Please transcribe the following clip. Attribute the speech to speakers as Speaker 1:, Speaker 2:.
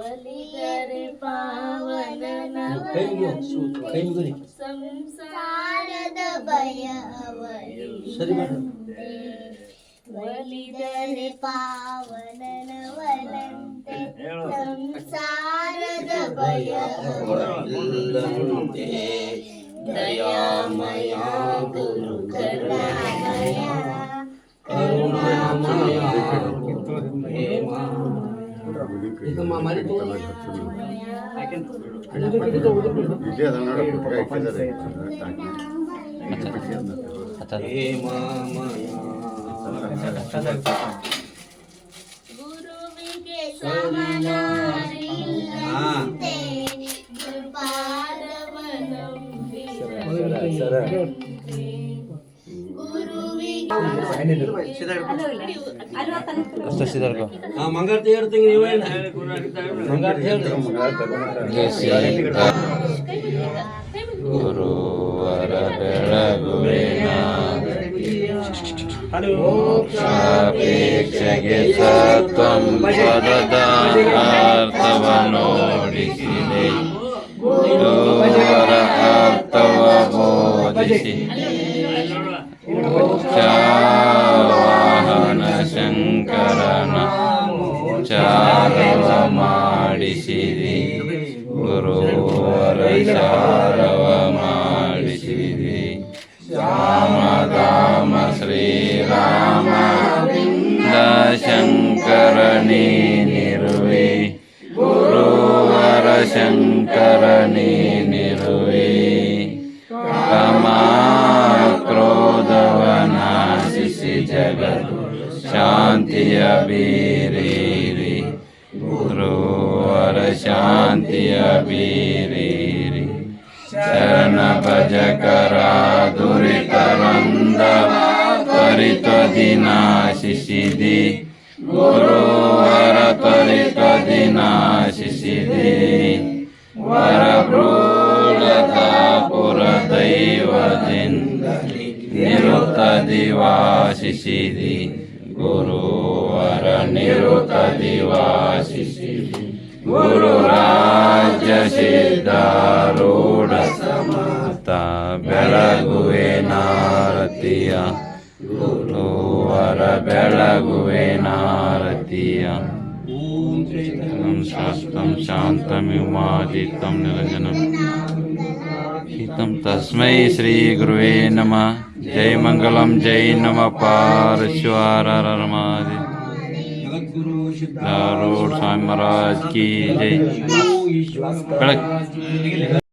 Speaker 1: ಒಲಿದರೆ ಪಾವನ
Speaker 2: ಕೈ ಮುಗಿಯೋ ಕೈ ಮುಗಿರಿ
Speaker 1: ಸಂಸಾರದ ಭಯ
Speaker 2: ಸರಿ ಮಾಡು
Speaker 1: ಒಲಿದರೆ ಪಾವನನವನಂತೆ ಸಂಸಾರದ ಭಯ
Speaker 2: ಇಲ್ಲಂತೆ ದಯಾಮಯ ಗುರು ಇದಮ್ಮ ಮಾಡಿ
Speaker 3: ವಿಜಯ
Speaker 1: ಗುರುವಿಗೆ ಸಮನಾರಿಲ್ಲಂತೆ ಗುರುವಿಗೆ
Speaker 4: ಅಷ್ಟು ಸಿದರ್ಗೋ
Speaker 2: ಹಾ ಮಂಗಾರತಿ ಹೇಳ್ತೀನಿ ಮಂಗಾರತಿ ಹೇಳ್ತೀನಿ
Speaker 4: ಗುರುವರ ಪದದ ಅರ್ಥವ ನೋಡಿಸಿದೆ ಗುರುವರ ಅರ್ಥವ ಬೋಧಿಸಿ. ಶಂಕರನ ಚಾರವ ಮಾಡಿಸಿರಿ ಗುರುವರ ಚಾರವ ಮಾಡಿಸಿರಿ ರಾಮಧಾಮ ಶ್ರೀರಾಮ ಶಂಕರ ಶಾಂತಿಯ ಬೀರಿರಿ. ಗುರುವರ ಶಾಂತಿಯ ಬೀರಿರಿ. ಶರಣ ಭಜಕರ ದುರಿತರಂದ ತ್ವರಿತ ದಿನಾಶಿಸಿದಿ ಗುರುವರ ತ್ವರಿತದಿ ನಾಶಿಸಿದಿ ವರಭ್ರೂಳದಾಪುರ ದೈವದಿಂದ ನಿರುತ್ತದಿ ವಾಸಿಸಿದಿ गुरोवरनिरुतदिवासि गुरुराजसि दारूढता बेगुवे नारति यो वरबेलगुवे नारति यं सस्तं शान्तमिमारितं हितं तस्मै श्रीगुरुवे नमः।
Speaker 2: ஜெய் மங்களம்
Speaker 4: ஜெய் நம பாரஸ்வரமாதி தாரூர் சாமராஜ்
Speaker 2: கி
Speaker 4: ஜெய்